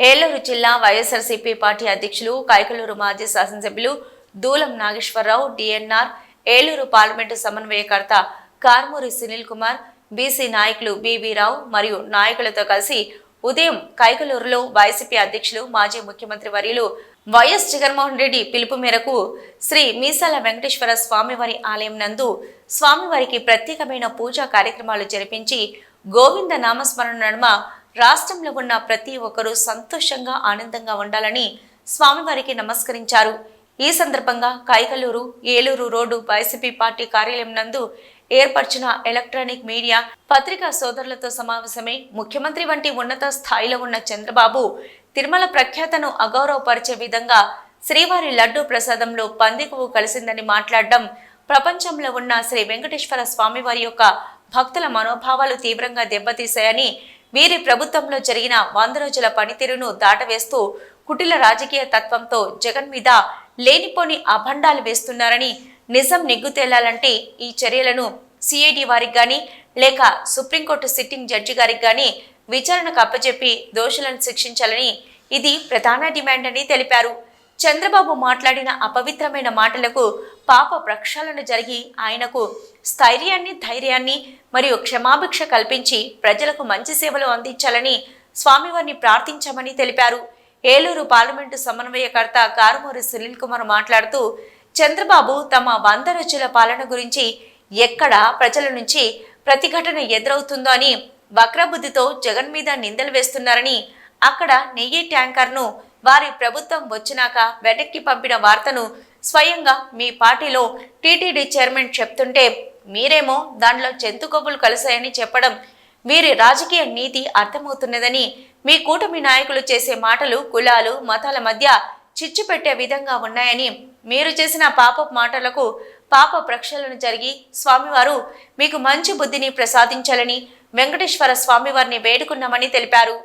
ఏలూరు జిల్లా వైఎస్ఆర్సీపీ పార్టీ అధ్యక్షులు కైకలూరు మాజీ శాసనసభ్యులు దూలం నాగేశ్వరరావు డిఎన్ఆర్ ఏలూరు పార్లమెంటు సమన్వయకర్త కార్మూరి సునీల్ కుమార్ బీసీ నాయకులు బీబీ రావు మరియు నాయకులతో కలిసి ఉదయం కైకలూరులో వైసీపీ అధ్యక్షులు మాజీ ముఖ్యమంత్రి వర్యులు వైఎస్ జగన్మోహన్ రెడ్డి పిలుపు మేరకు శ్రీ మీసాల వెంకటేశ్వర స్వామివారి ఆలయం నందు స్వామివారికి ప్రత్యేకమైన పూజా కార్యక్రమాలు జరిపించి గోవింద నామస్మరణ నడుమ రాష్ట్రంలో ఉన్న ప్రతి ఒక్కరూ సంతోషంగా ఆనందంగా ఉండాలని స్వామివారికి నమస్కరించారు. ఈ సందర్భంగా Kaikaluru Eluru road YCP party కార్యాలయం నందు ఏర్పరిచిన ఎలక్ట్రానిక్ మీడియా పత్రికా సోదరులతో సమావేశమై ముఖ్యమంత్రి వంటి ఉన్నత స్థాయిలో ఉన్న చంద్రబాబు తిరుమల ప్రఖ్యాతను అగౌరవపరిచే విధంగా శ్రీవారి లడ్డూ ప్రసాదంలో పందికువు కలిసిందని మాట్లాడడం ప్రపంచంలో ఉన్న శ్రీ వెంకటేశ్వర స్వామివారి యొక్క భక్తుల మనోభావాలు తీవ్రంగా దెబ్బతీశాయని వీరి ప్రభుత్వంలో జరిగిన వంద రోజుల పనితీరును దాటవేస్తూ కుటిల రాజకీయ తత్వంతో జగన్ మీద లేనిపోని అభండాలు వేస్తున్నారని నిజం నిగ్గు తేలాలంటే ఈ చర్యలను సిఐడి వారికి గాని లేక సుప్రీంకోర్టు సిట్టింగ్ జడ్జి గారికి గాని విచారణకు అప్పచెప్పి దోషులను శిక్షించాలని ఇది ప్రధాన డిమాండ్ అని తెలిపారు. చంద్రబాబు మాట్లాడిన అపవిత్రమైన మాటలకు పాప ప్రక్షాళన జరిగి ఆయనకు స్థైర్యాన్ని ధైర్యాన్ని మరియు క్షమాభిక్ష కల్పించి ప్రజలకు మంచి సేవలు అందించాలని స్వామివారిని ప్రార్థించామని తెలిపారు. ఏలూరు పార్లమెంటు సమన్వయకర్త కారుమూరి సునీల్ కుమార్ మాట్లాడుతూ చంద్రబాబు తమ వంద రోజుల పాలన గురించి ఎక్కడ ప్రజల నుంచి ప్రతిఘటన ఎదురవుతుందో అని వక్రబుద్ధితో జగన్ మీద నిందలు వేస్తున్నారని అక్కడ నెయ్యి ట్యాంకర్ను వారి ప్రభుత్వం వచ్చినాక వెనక్కి పంపిన వార్తను స్వయంగా మీ పార్టీలో టీటీడీ చైర్మన్ చెప్తుంటే మీరేమో దానిలో చెంతుకొబ్బులు కలిశాయని చెప్పడం వీరి రాజకీయ నీతి అర్థమవుతున్నదని మీ కూటమి నాయకులు చేసే మాటలు కులాలు మతాల మధ్య చిచ్చు పెట్టే విధంగా ఉన్నాయని మీరు చేసిన పాప మాటలకు పాప ప్రక్షాళన జరిగి స్వామివారు మీకు మంచి బుద్ధిని ప్రసాదించాలని వెంకటేశ్వర స్వామివారిని వేడుకున్నామని తెలిపారు.